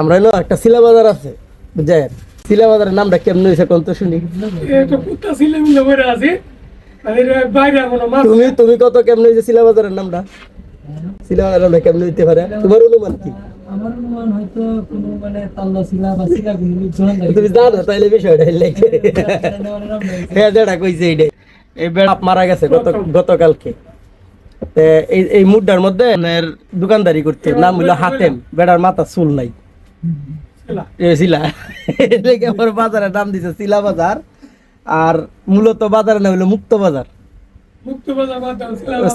আমরা হলো একটা শিলা বাজার আছে বুঝছেন? শিলা বাজারের নামটা কেমন হয়েছে কোন তো শুনি। তুমি তুমি কত কেমন হয়েছে শিলা বাজারের নামটা? শিলা বাজারের নামটা কেমন হইতে পারে? তোমার অনুমান কি? আমার অনুমান হয়তো কোনো মানে তাল্লা শিলা বা শিলা দোকানদারি তুমি জানো তাইলে বিষয়টা লেগে হ্যাঁ যেটা কইছে এইটাই এই বেড়া মারা গেছে গত গতকালকে। এই এই মুড্ডার মধ্যে দোকানদারি করতে নাম হইল হাতেম। বেড়ার মাথা চুল নাই। শিলা। বাজারের নাম দিছে শিলা বাজার আর মূলত হইল মুক্ত বাজার।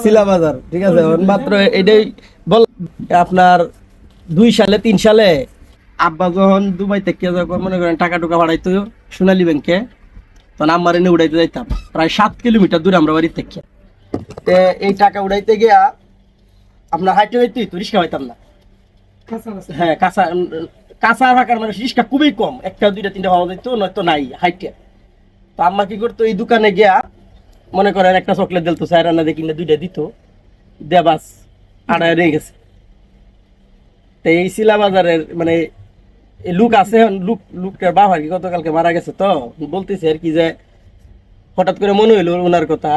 শিলা বাজার। ঠিক আছে? মাত্র এটাই বল আপনার দুই সালে তিন সালে আব্বা যখন দুবাই থেকে যখন মনে করেন টাকা টুকা ভাড়াইতো সোনালী ব্যাংকে তখন আমার এনে উড়াইতে যাইতাম। প্রায় সাত কিলোমিটার দূরে আমরা বাড়ির থেকে। এই টাকা উড়াইতে গিয়া আপনার হাইটে হইতেই তো রিক্সা হইতাম না। হ্যাঁ কাঁচা কাঁচা ফাঁকার মানে রিক্সা খুবই কম। একটা, দুইটা, তিনটা পাওয়া যেত নয়তো নাই, হাইটে। তো আম্মা কি করতো, এই দোকানে গিয়া মনে করেন একটা চকলেট দিল তো চার রান্না দিয়ে কিনে দুইটা দিত। দেবাস আড়ায় রয়ে গেছে। তো এই শিলা বাজারের মানে লুক আছে লুক, লুকটার বাবা আর কি গতকালকে মারা গেছে তো। বলতেছে আর কি যে, হঠাৎ করে মনে হইল ওনার কথা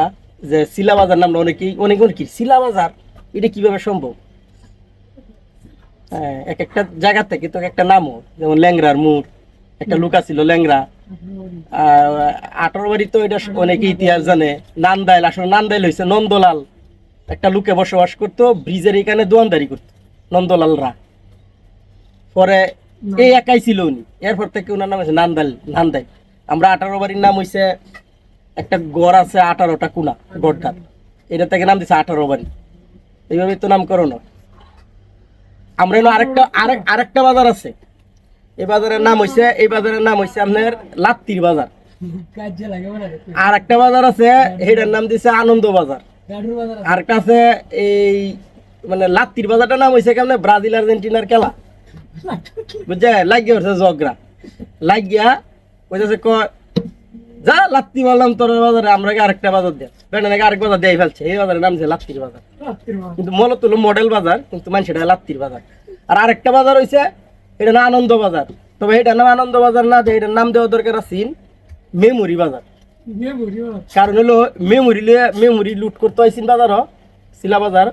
যে শিলা বাজার নামটা অনেকেই, অনেক অনেক শিলা বাজার এটা কীভাবে সম্ভব? এক একটা জায়গা থেকে তো একটা নামও যেমন ল্যাংরার মুর একটা লুকা ছিল ল্যাংরা আঠারো বাড়ি তো এটা অনেকে ইতিহাস জানে। নান্দাইল আসলে নান্দাইল হয়েছে নন্দলাল। একটা লোকে বসবাস করতো ব্রিজের এখানে দোয়ানদারি করতো নন্দলালরা। পরে এই একাই ছিল উনি। এরপর থেকে ওনার নাম হয়েছে নান্দাইল নান্দাইল। আমরা আঠারো বাড়ির নাম হয়েছে একটা গড় আছে আঠারোটা কুনা গড়টার এটা থেকে নাম দিছে আঠারো বাড়ি। এইভাবে তো নামকরণ হয়। আমরা এনে আরেকটা আরেক আরেকটা বাজার আছে। এই বাজারের নাম হইছে এই বাজারের নাম হইছে আপনার লাত্তির বাজার। আর একটা বাজার আছে এটার নাম দিছে আনন্দ বাজার। আর একটা আছে এই মানে লাত্তির বাজারটার নাম হইছে কেমন? ব্রাজিল আর্জেন্টিনার খেলা। বুঝছে লাগিয়ে হচ্ছে জগরা লাগিয়া কইতেছে ক যা লাত্তি মারলাম তোর বাজারে আমরা আরেকটা বাজার দেয় বেটা নাকি আরেক বাজার দেয় ফেলছে। এই বাজারের নাম হচ্ছে লাত্তির বাজার। কিন্তু মূলত হলো মডেল বাজার কিন্তু মানুষ এটা লাত্তির বাজার। আর আরেকটা বাজার হইছে এটা না আনন্দ বাজার। তবে এটা নাম আনন্দ বাজার না যে এটার নাম দেওয়া দরকার আছে মেমোরি বাজার। কারণ হলো মেমোরি মেমোরি লুট করতে আইসিন বাজার হ। শিলা বাজার।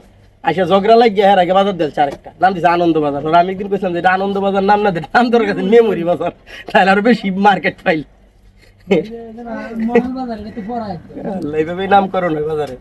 আইসা ঝগড়া লাগিয়ে হের আগে বাজার দিলছে আরেকটা। নাম দিছে আনন্দ বাজার। আমি একদিন কইছিলাম যে এটা আনন্দ বাজার নাম না নাম দরকার মেমোরি বাজার। তাহলে আরও বেশি মার্কেট পাইল এইভাবেই নামকরণ হয় বাজারে।